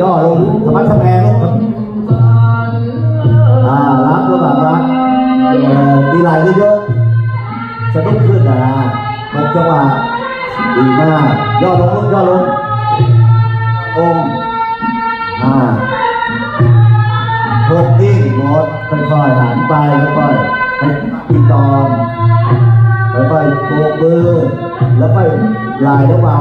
ย่อลงสมัดสแมงอ่ารักก็แบบรักตีไหลเยอะๆสะดุ้งขึ้นนะมันจังหวะดีมาก ย่อลงย่อลงองอ่าหกตรดิ้งงดค่อยๆหันไปค่อยๆให้ตีตอมค่อยๆโบกมือแล้วไปอลายแล้ววา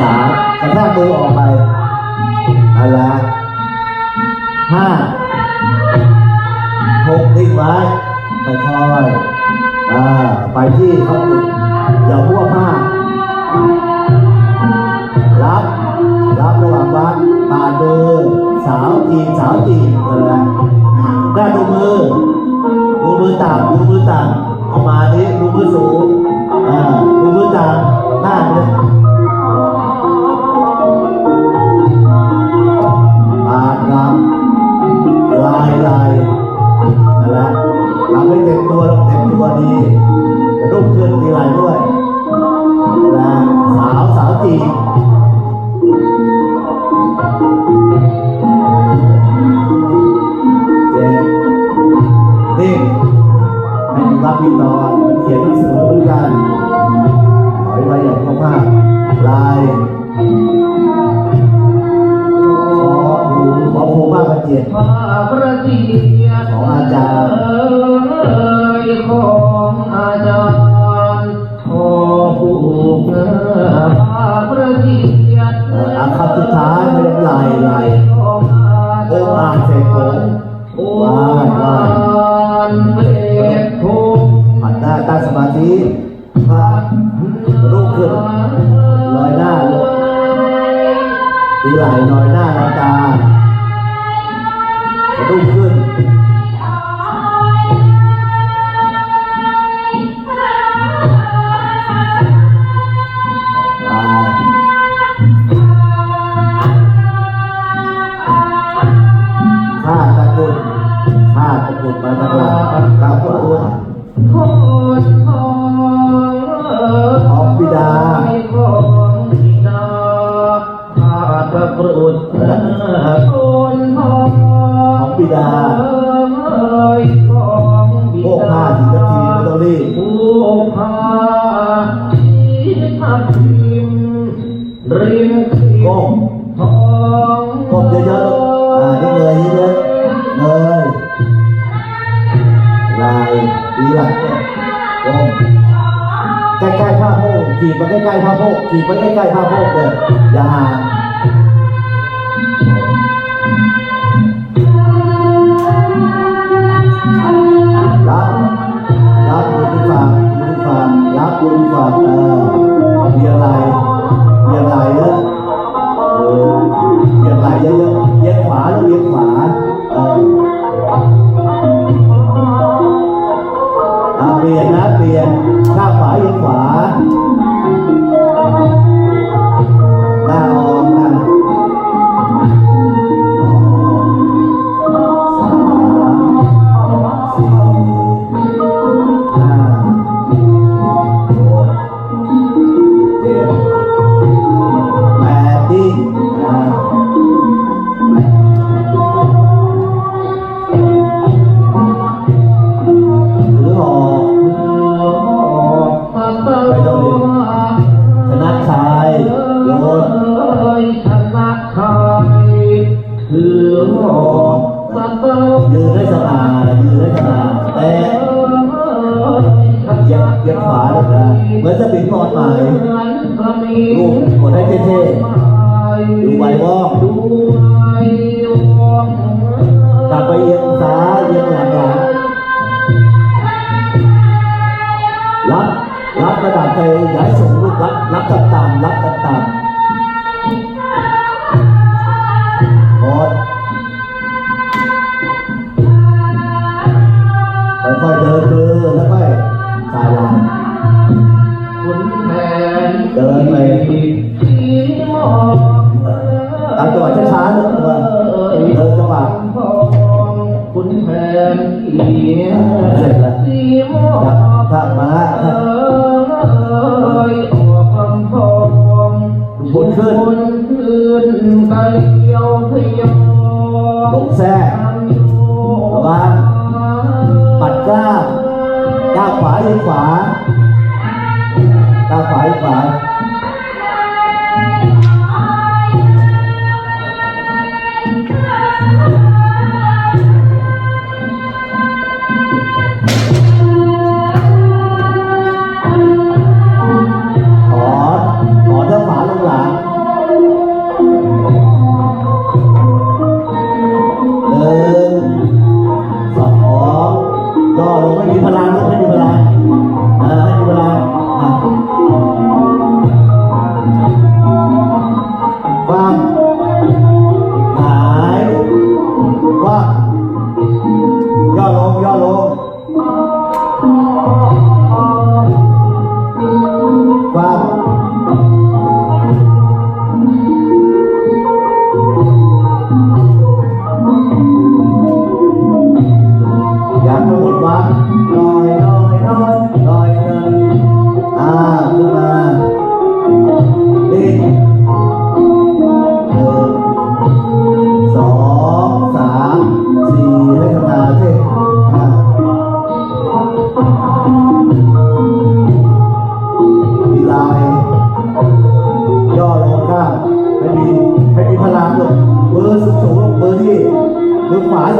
สามกระแทกมือออกไปนั่นแหละห้าหกทิ้งไว้ไปคอยอ่าไปที่เขาจุดอย่าพัวผ้ารับรับระหว่างวัดปาดมือสาวจีสาวจีนเลยได้ดูมือดูมือต่ำดูมือต่ำเอามาดิดูมือสูง ให้มีรับมีตอนเขียนหนังสือเหมือนกันถอยไปอย่างมากๆลายขอผูขอผูมากกระเจียดพาประเดียของอาจารย์เอ่ยของอาจารย์ขอผูกเนื้อพาประเดียเอ่ออะคำสุดท้ายไม่ได้ลายลายของอาจารย์โอ้อ่านเสร็จผม ใกล้ๆผ้าโพกขีดมาใกล้ๆผ้าโพกขีดมาใกล้ๆผ้าโพกเลยอย่าห่าง นะชายถือหอกสัตว์ยืนได้สง่ายืนได้สง่าแต่เยียบเยียบขวาเลยนะเหมือนจะปิดบอลใหมายลูกกดได้เท่ๆดูไวว่องดูไว้วองกลัดไปเอียง เป็นเอียเสร็จแล้วสีมอพเอ้ยออกคำพองบุญขึ้นบุญขึ้นไปเยวยวลงแซ่ระวังปัดก้าก้าขวาดีขวา Nước vải.